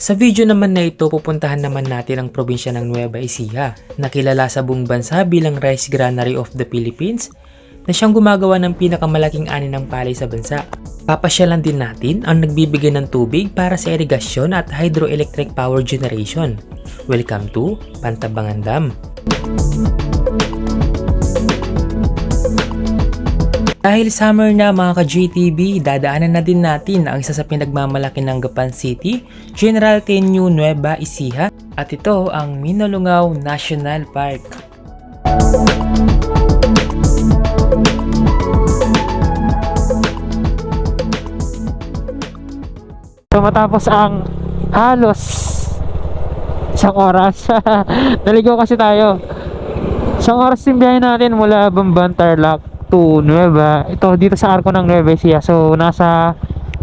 Sa video naman na ito, pupuntahan naman natin ang probinsya ng Nueva Ecija na kilala sa buong bansa bilang Rice Granary of the Philippines na siyang gumagawa ng pinakamalaking ani ng palay sa bansa. Papasyalan din natin ang nagbibigay ng tubig para sa irigasyon at hydroelectric power generation. Welcome to Pantabangan Dam. Dahil summer na mga ka-JTB, dadaanan na din natin ang isa sa pinagmamalaki ng Gapan City, General Tenyu Nueva Ecija, at ito ang Minolungaw National Park. So matapos ang halos isang oras. Naligo kasi tayo. Isang oras yung biyahe natin mula Bamban Tarlac to Nueva. Ito dito sa arko ng Nueva Ecija. So nasa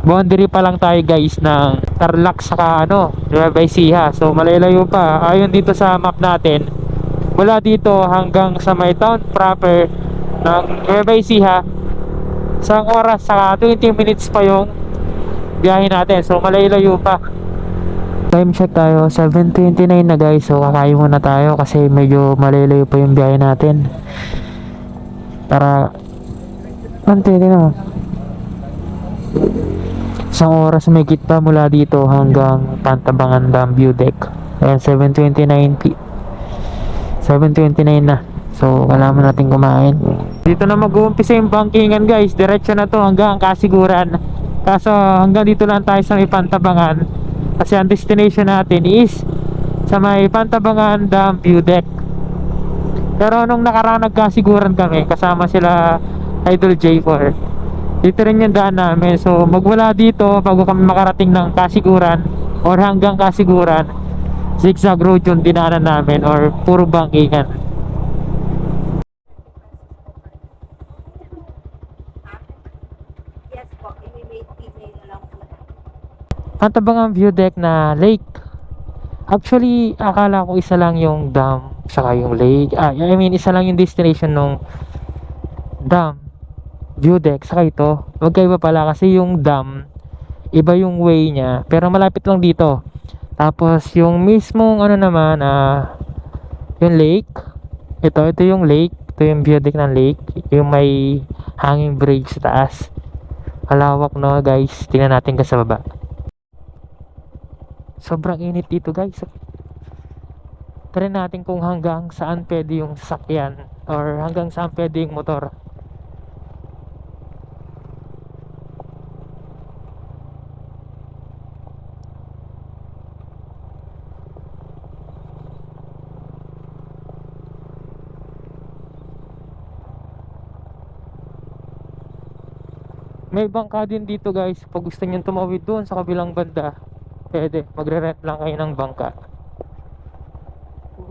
boundary pa lang tayo guys ng Tarlac saka ano, Nueva Ecija. So malalayo pa. Ayon dito sa map natin. Mula dito hanggang sa may town proper ng Nueva Ecija. Isang oras saka 20 minutes pa yung biyahe natin. So malayo pa. Time check tayo, 7.29 na guys. So kakain muna tayo kasi medyo malayo pa yung biyahe natin. Para Ante, tingnan mo. Isang oras may pa mula dito hanggang Pantabangan Dam View Deck. Ayan, 7.29 p. 7.29 na. So, kailangan natin kumain. Dito na mag-uumpisa yung bankingan guys. Diretso na to hanggang kasiguran. Kaso hanggang dito lang tayo sa may Pantabangan. Kasi ang destination natin is sa may Pantabangan Dam View Deck. Pero nung nakaraan nagkasiguran kami, kasama sila Idol J4. Dito rin yung daan namin. So magmula dito, bago kami makarating ng kasiguran or hanggang kasiguran, zigzag road yung dinaanan namin or puro na lang po. Pantabangan view deck na lake. Actually, akala ko isa lang yung dam saka yung lake. Ah, I mean, isa lang yung destination ng dam, view deck, saka ito. Magkaiba pala kasi yung dam, iba yung way niya, pero malapit lang dito. Tapos yung mismong ano naman, ah, yung lake. Ito, ito yung lake. Ito yung view deck ng lake. Yung may hanging bridge sa taas. Malawak no guys. Tingnan natin ka sa baba. Sobrang init dito guys. Try natin kung hanggang saan pwede yung sasakyan or hanggang saan pwede yung motor. May bangka din dito guys. Pag gusto niyo tumawid doon sa kabilang banda, pwede. Magre-rent lang kayo ng bangka.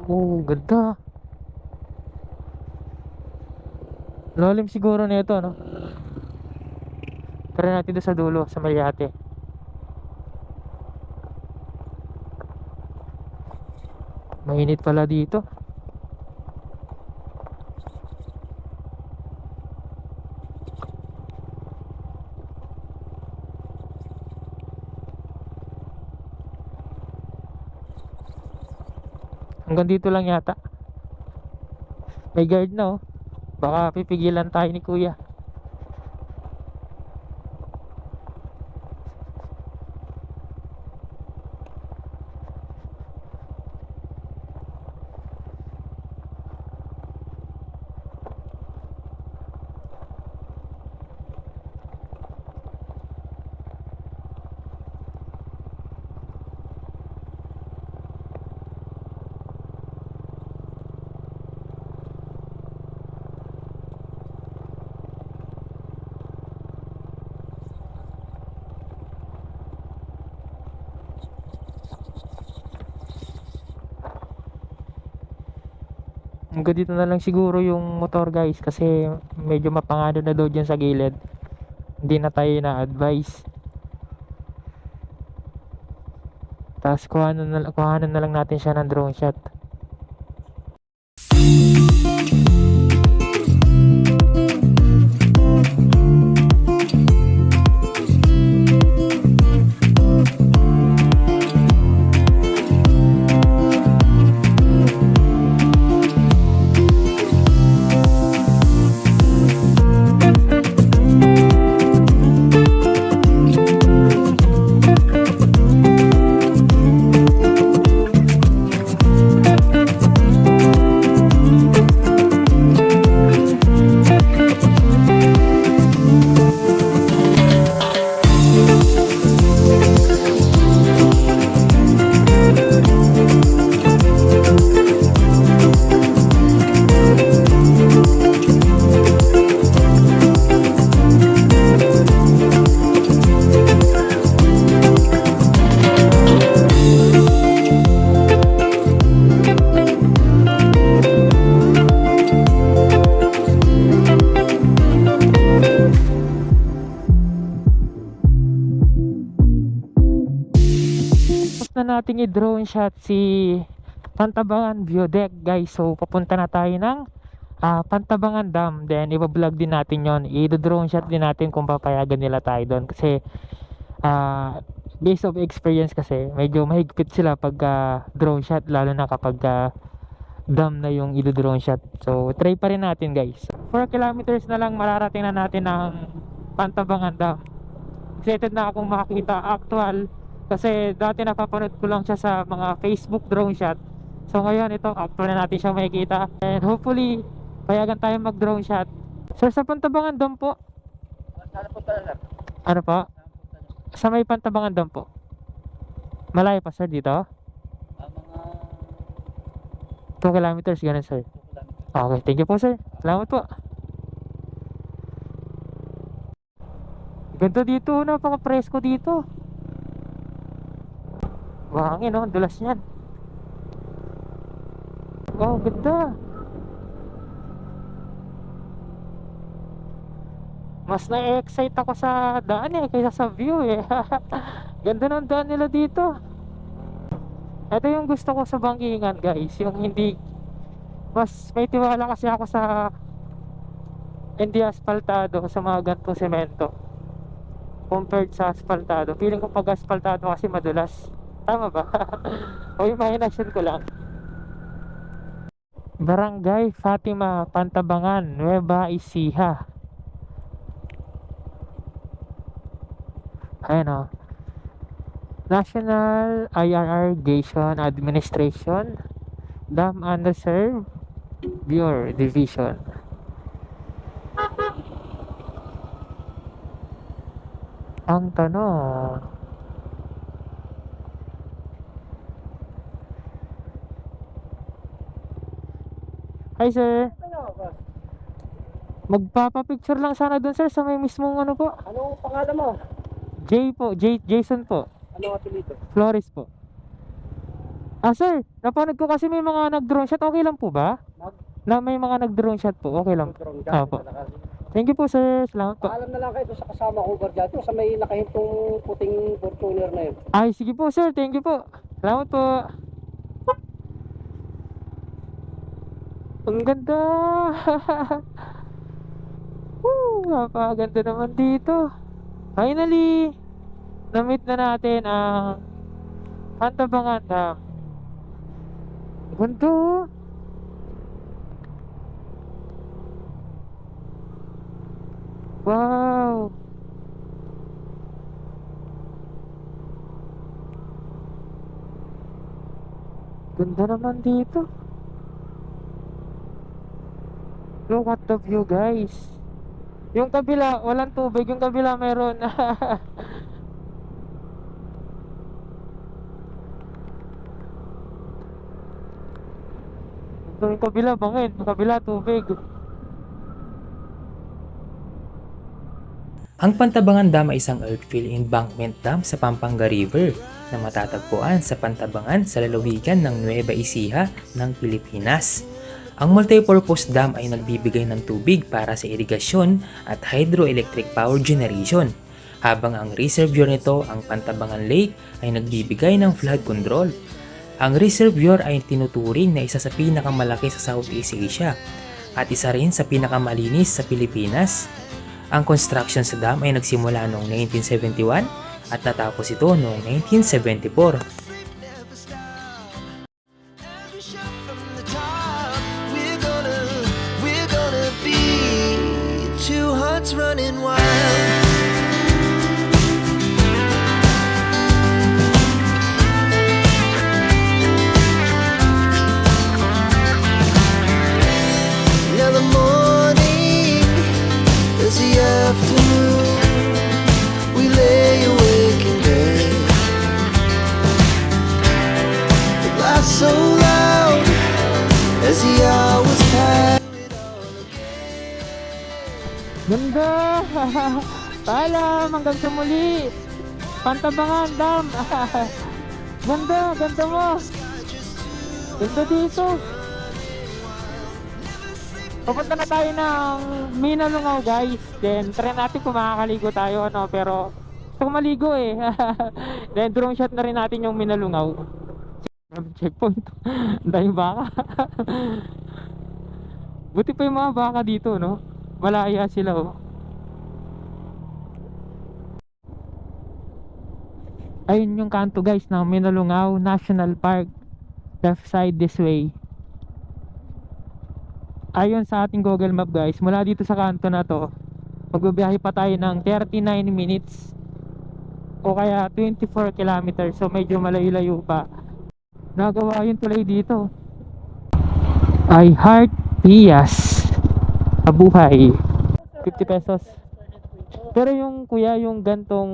Oo, ganda. Lalim siguro nito, no? Tara natin doon sa dulo, sa Mayate. Mainit pala dito. Hanggang dito lang yata. May guard na oh. Baka pipigilan tayo ni kuya. Hanggang dito na lang siguro yung motor guys kasi medyo mapangado na daw dyan sa gilid. Hindi na tayo na-advise. Tapos kuhanan na, kuhanan na lang natin siya ng drone shot. I-drone shot si Pantabangan View Deck guys. So papunta na tayo ng ah, Pantabangan Dam. Then i-vlog din natin yon. I-drone shot din natin kung papayagan nila tayo doon. Kasi ah, based of experience kasi medyo mahigpit sila pag ah, drone shot lalo na kapag ah, dam na yung i-drone shot. So try pa rin natin guys. 4 kilometers na lang mararating na natin ng Pantabangan Dam. Excited na akong makakita actual kasi dati napapanood ko lang siya sa mga Facebook drone shot. So ngayon ito actual na natin siya makikita and hopefully payagan tayo mag drone shot. Sir sa Pantabangan Dam po. Ano po? Sa may Pantabangan Dam po. Malayo pa sir dito? 2 kilometers ganun sir. Okay, thank you po sir. Salamat po. Ganda dito, napaka-presko dito. No? Ang dulas niyan. Wow, ganda. Mas na-excite ako sa daan eh, kaysa sa view eh. ganda ng daan nila dito. Ito yung gusto ko sa bangkingan guys, yung hindi mas may tiwala kasi ako sa hindi asfaltado sa mga gantong semento compared sa asfaltado. Feeling ko pag asfaltado kasi madulas. Tama ba? o imagination ko lang. Barangay Fatima, Pantabangan, Nueva Ecija. Ayan o. National Irrigation Administration Dam Underserved Bureau Division. Ang tanong, Hi sir, magpapapicture lang sana dun sir sa may mismong ano po. Anong pangalan mo? Jay po, Jay, Jason po. Anong apelido? Flores po. Ah sir, napanood ko kasi may mga nag-drone shot. Okay lang po ba? Na may mga nag-drone shot po. Okay lang. Drone Apo. Thank you po sir. Salamat po. Paalam na lang kayo doon sa kasama ko dyan. Sa may nakahintong puting Fortuner na yun. Ay, sige po sir. Thank you po. Salamat po. Ang ganda. Woo, napakaganda naman dito. Finally, na-meet na natin ang Pantabangan Dam. Ganda. Wow. Ganda naman dito. Look at the view guys. Yung kabila, walang tubig. Yung kabila meron. yung kabila bangin. Yung kabila tubig. Ang Pantabangan Dam ay isang earthfill embankment dam sa Pampanga River na matatagpuan sa Pantabangan sa lalawigan ng Nueva Ecija ng Pilipinas. Ang multipurpose dam ay nagbibigay ng tubig para sa irigasyon at hydroelectric power generation, habang ang reservoir nito, ang Pantabangan Lake, ay nagbibigay ng flood control. Ang reservoir ay tinuturing na isa sa pinakamalaki sa Southeast Asia at isa rin sa pinakamalinis sa Pilipinas. Ang construction sa dam ay nagsimula noong 1971 at natapos ito noong 1974. So loud as the hours pass. Ganda! Paalam! Hanggang sa muli! Pantabangan Dam! ganda! Ganda mo! Ganda dito! Pupunta na tayo ng Minalungaw guys. Then try natin kung makakaligo tayo ano. Pero Gusto maligo eh. Then drone shot na rin natin yung minalungaw. Checkpoint. Ang daming baka. Buti pa yung mga baka dito, no? Malaya sila, oh. Ayun yung kanto guys ng Minalungaw National Park. Left side this way. Ayon sa ating Google Map guys, mula dito sa kanto na to, magbabiyahe pa tayo ng 39 minutes o kaya 24 kilometers so medyo malayo-layo pa nagawa yung tulay dito. I heart Pias. Abuhay 50 pesos. Pero yung kuya yung gantong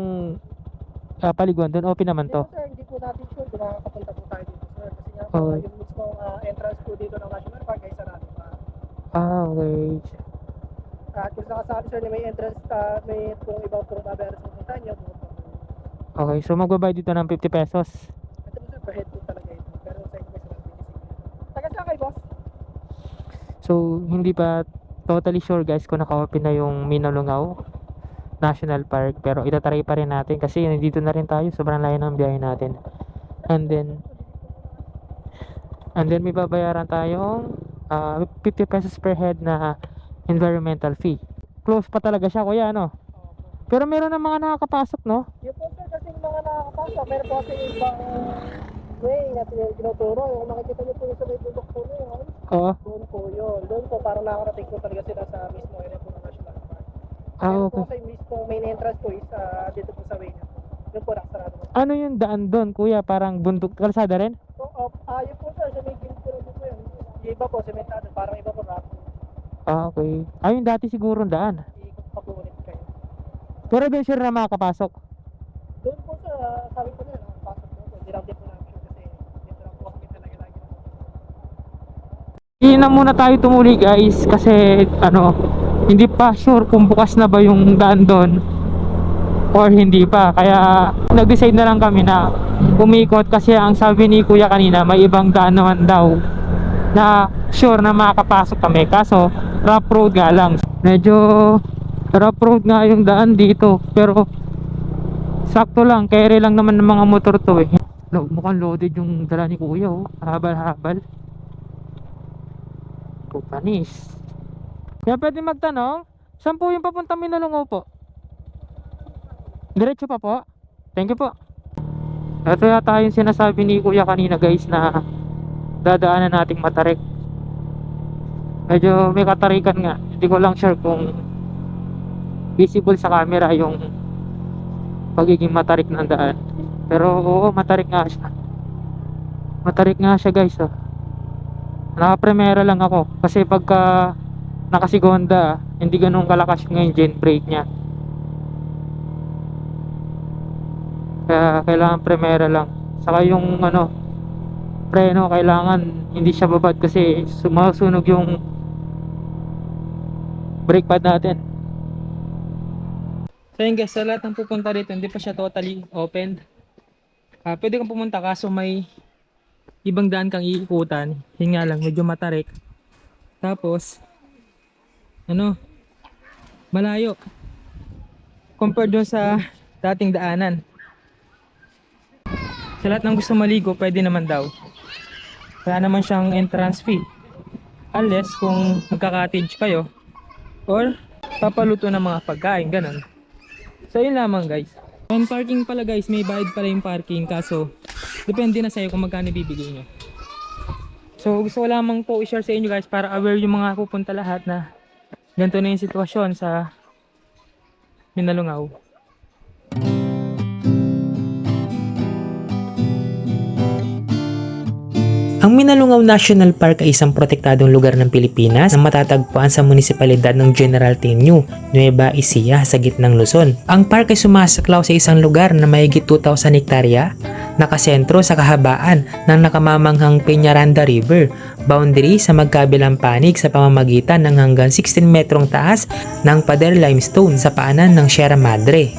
ah, paliguan doon open naman to. Sir, hindi po natin sure kung makakapunta po tayo dito sir. Kasi nga Okay. yung mismong ah, entrance po dito ng National Park ay sarado pa. ah okay. At kung nakasabi sir na may entrance, ah, may kung ibang pong babayaran sa pupunta niyo, okay so magbabayad dito ng 50 pesos Ito po sir, per head po talaga ito. Pero sa inyo may sarado Taga saan kayo boss? So, hindi pa totally sure guys kung naka-open na yung Minalungaw National Park. Pero itatry pa rin natin kasi nandito na rin tayo. Sobrang layo ng biyahe natin. And then, and then may babayaran tayong ah, 50 pesos per head na environmental fee. Close pa talaga siya kuya ano? Pero meron na mga nakakapasok no? Yung po sir, kasi yung mga nakakapasok, meron po kasi ibang way na tin- tinuturo. Yung makikita niyo po yung sa may bundok po na yun. Oo. Doon po yun. Doon po parang nakakarating po talaga sila sa mismo area po ng National Park. Ah, Meron okay. po sa mismo main entrance po is ah, dito po sa way po. Doon po nakasarado po. Ano yung daan doon kuya? Parang bundok kalsada rin? So, uh, ah, yun po sir, sa may gilid po rin po yun. Yung iba po, sementado, parang iba po rock. Ah, okay. Yung dati siguro daan. Iikot pa po ulit kayo. Pero doon sure na makakapasok. Doon po sir, ah, sabi ko na yun, ah, pasok po po. Hindi lang din po namin sure kasi dito lang po kami talaga lagi. Hindi na muna tayo tumuli guys kasi ano, hindi pa sure kung bukas na ba yung daan doon or hindi pa. Kaya nag-decide na lang kami na umikot kasi ang sabi ni kuya kanina may ibang daan naman daw na sure na makakapasok kami. Kaso rough road nga lang. Medyo rough road nga yung daan dito pero sakto lang. Carry lang naman ng mga motor to eh. Mukhang loaded yung dala ni kuya oh. Habal-habal. Pupanis. Kaya pwede magtanong, saan po yung papunta Minalungaw po? Diretso pa po? Thank you po. Ito yata yung sinasabi ni Kuya kanina guys na dadaanan nating matarik. Medyo may katarikan nga. Hindi ko lang sure kung visible sa camera yung pagiging matarik ng daan. Pero oo, matarik nga siya. Matarik nga siya guys oh. Naka-primera lang ako kasi pagka nakasigonda, hindi ganun kalakas yung engine brake niya. Kaya kailangan primera lang. Saka yung ano, preno kailangan hindi siya babad kasi sumasunog yung brake pad natin. So yun guys, sa lahat ng pupunta dito, hindi pa siya totally opened. Ah, pwede kang pumunta kaso may ibang daan kang iikutan. Yun nga lang, medyo matarik. Tapos, ano, malayo. Compared dun sa dating daanan. Sa lahat ng gusto maligo, pwede naman daw. Wala naman siyang entrance fee. Unless kung magka-cottage kayo or papaluto ng mga pagkain, ganun. So yun lamang guys. On parking pala guys, may bayad pala yung parking kaso depende na sa'yo kung magkano bibigay nyo. So gusto ko lamang po i-share sa inyo guys para aware yung mga pupunta lahat na ganito na yung sitwasyon sa Minalungaw. Ang Minalungaw National Park ay isang protektadong lugar ng Pilipinas na matatagpuan sa munisipalidad ng General Tenyu, Nueva Ecija sa gitnang Luzon. Ang park ay sumasaklaw sa isang lugar na mahigit 2,000 hektarya, nakasentro sa kahabaan ng nakamamanghang Peñaranda River, boundary sa magkabilang panig sa pamamagitan ng hanggang 16 metrong taas ng pader limestone sa paanan ng Sierra Madre.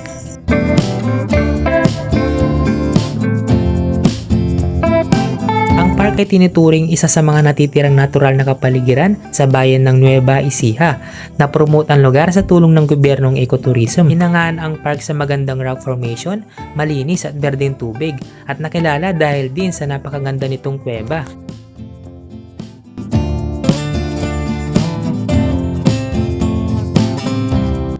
Boracay tinuturing isa sa mga natitirang natural na kapaligiran sa bayan ng Nueva Ecija na promote ang lugar sa tulong ng gobyernong ecotourism. Hinangaan ang park sa magandang rock formation, malinis at berdeng tubig at nakilala dahil din sa napakaganda nitong kuweba.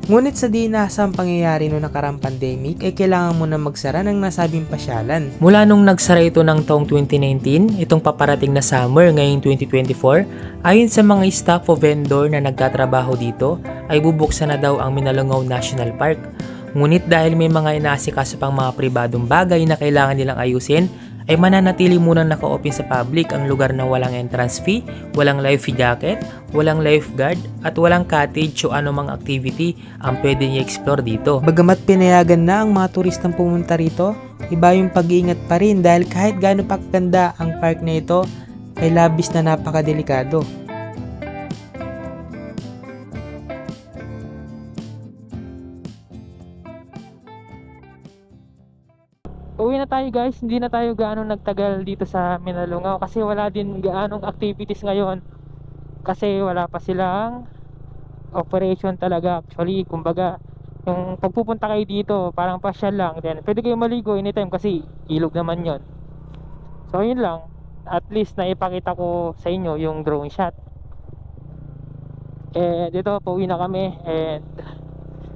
Ngunit sa di inaasang pangyayari noong nakarang pandemic ay kailangan mo na magsara ng nasabing pasyalan. Mula nung nagsara ito ng taong 2019, itong paparating na summer ngayong 2024, ayon sa mga staff o vendor na nagtatrabaho dito, ay bubuksan na daw ang Minalungaw National Park. Ngunit dahil may mga inaasikaso pang mga pribadong bagay na kailangan nilang ayusin, ay mananatili munang naka-open sa public ang lugar na walang entrance fee, walang life jacket, walang lifeguard, at walang cottage o anumang activity ang pwede niya explore dito. Bagamat pinayagan na ang mga turistang pumunta rito, iba yung pag-iingat pa rin dahil kahit gaano pa kaganda ang park na ito, ay labis na napakadelikado. Uwi na tayo guys, hindi na tayo gaano nagtagal dito sa Minalungaw kasi wala din gaanong activities ngayon. Kasi wala pa silang operation talaga actually. Kumbaga, yung pagpupunta kayo dito, parang pasyal lang. Then, pwede kayo maligo anytime kasi ilog naman yon. So, yun lang. At least naipakita ko sa inyo yung drone shot. Eh, dito, pauwi na kami. And,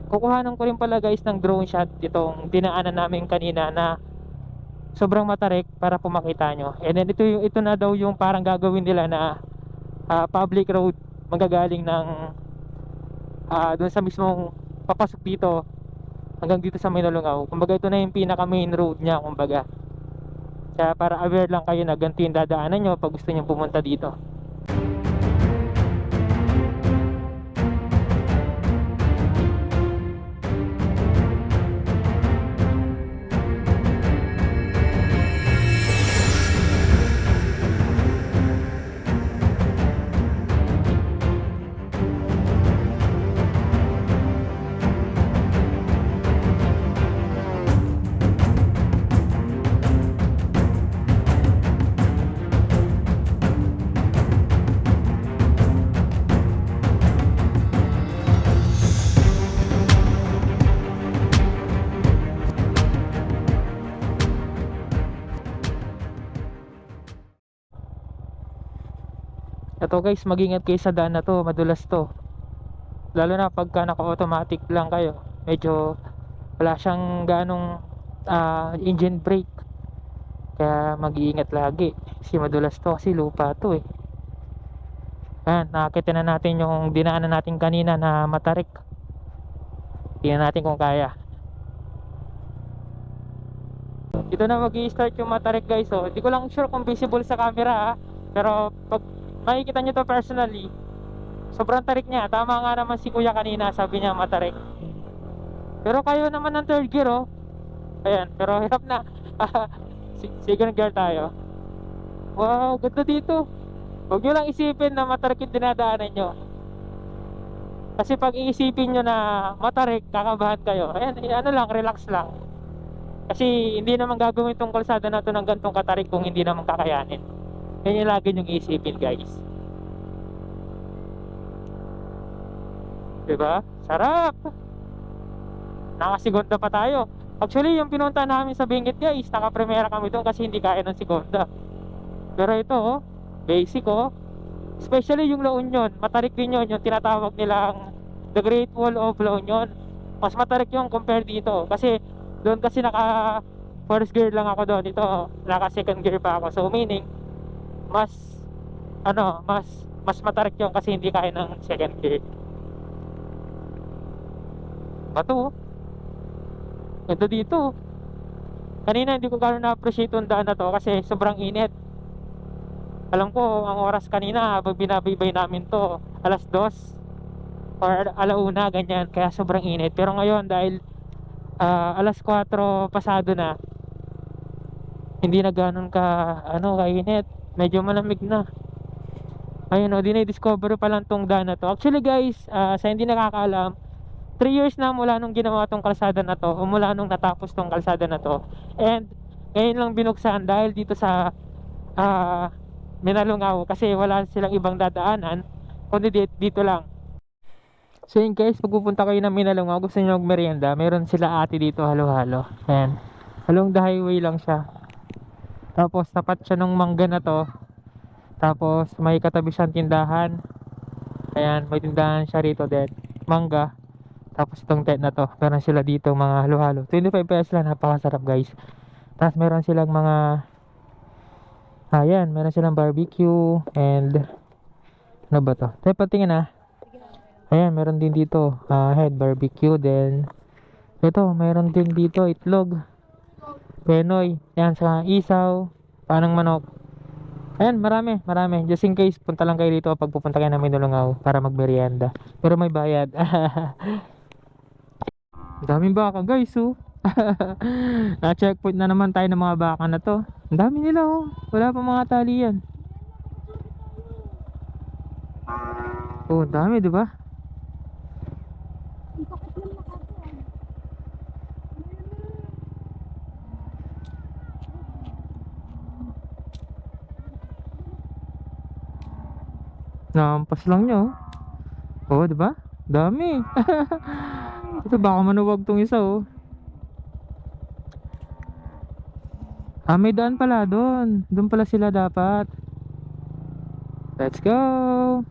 kukuhanan ko rin pala guys ng drone shot itong dinaanan namin kanina na sobrang matarik para pumakita nyo. And then ito, yung, ito na daw yung parang gagawin nila na ah, public road magagaling ng ah doon sa mismong papasok dito hanggang dito sa Minulungaw kumbaga ito na yung pinaka main road niya kumbaga. Kaya para aware lang kayo na ganito yung dadaanan nyo pag gusto nyo pumunta dito Ito guys, mag-ingat kayo sa daan na to, madulas to. Lalo na pagka naka-automatic lang kayo. Medyo wala siyang ganong ah, engine brake. Kaya mag-iingat lagi. Kasi madulas to, kasi lupa to eh. Ayan, nakakita na natin yung dinaanan natin kanina na matarik. Tingnan natin kung kaya. Ito na mag start yung matarik guys. Oh. Hindi ko lang sure kung visible sa camera ah. Pero pag makikita nyo to personally. Sobrang tarik niya. Tama nga naman si kuya kanina sabi niya matarik. Pero kayo naman ng third gear oh. Ayan pero hirap na. Second gear tayo. Wow ganda dito. Huwag nyo lang isipin na matarik yung dinadaanan nyo kasi pag iisipin nyo na matarik kakabahan kayo. Ayan eh, ano lang relax lang. Kasi hindi naman gagawin tong kalsada na to ng gantong katarik kung hindi naman kakayanin yan yung lagi yung isipin guys. Diba? Sarap! Nakasigonda pa tayo. Actually yung pinunta namin sa Benguet guys Naka-primera kami doon kasi hindi kaya ng Sigonda. Pero ito oh Basic oh. Especially yung La Union Matarik din yun Yung tinatawag nilang The Great Wall of La Union. Mas matarik yung compare dito Kasi doon kasi naka First gear lang ako doon. Ito naka second gear pa ako. So meaning mas ano, mas mas matarik yung kasi hindi kaya ng second gear. Bato. Ganda dito. Kanina hindi ko gano'n na-appreciate yung daan na to kasi sobrang init. Alam ko, ang oras kanina habang binabaybay namin to, alas dos or alauna, ganyan. Kaya sobrang init. Pero ngayon, dahil ah, alas 4 pasado na, hindi na gano'n ka, ano, kainit. Medyo malamig na. Ayun o, dinay-discover pa lang tong daan na to. Actually guys, ah, sa hindi nakakaalam, 3 years na mula nung ginawa tong kalsada na to, o mula nung natapos tong kalsada na to. And, ngayon lang binuksan dahil dito sa ah, Minalungaw kasi wala silang ibang dadaanan kundi dito, lang. So in case pagpupunta kayo ng Minalungaw, gusto nyo magmerienda, meron sila ate dito halo-halo. Ayan. Along the highway lang siya. Tapos tapat siya ng mangga na to. Tapos may katabi siyang tindahan. Ayan, may tindahan siya rito din. Mangga. Tapos itong tent na to, meron sila dito mga halo-halo. 25 pesos lang, napakasarap guys. Tapos meron silang mga Ayan, meron silang barbecue and ano ba to? Tayo patingin ah. Ayan, meron din dito ah, head barbecue then ito, meron din dito itlog. Penoy, ayan sa isaw, panang manok. Ayan, marami, marami. Just in case, punta lang kayo dito pag pupunta kayo namin Dulungaw para magmerienda. Pero may bayad. Daming baka guys, oh. Na-checkpoint na naman tayo ng mga baka na to. Ang dami nila, oh. Wala pa mga tali yan. Oh, dami, di ba? Nampas lang niya, oh. Oh, di ba? Dami. Ito baka manuwag tong isa, oh. Ah, may daan pala doon. Doon pala sila dapat. Let's go!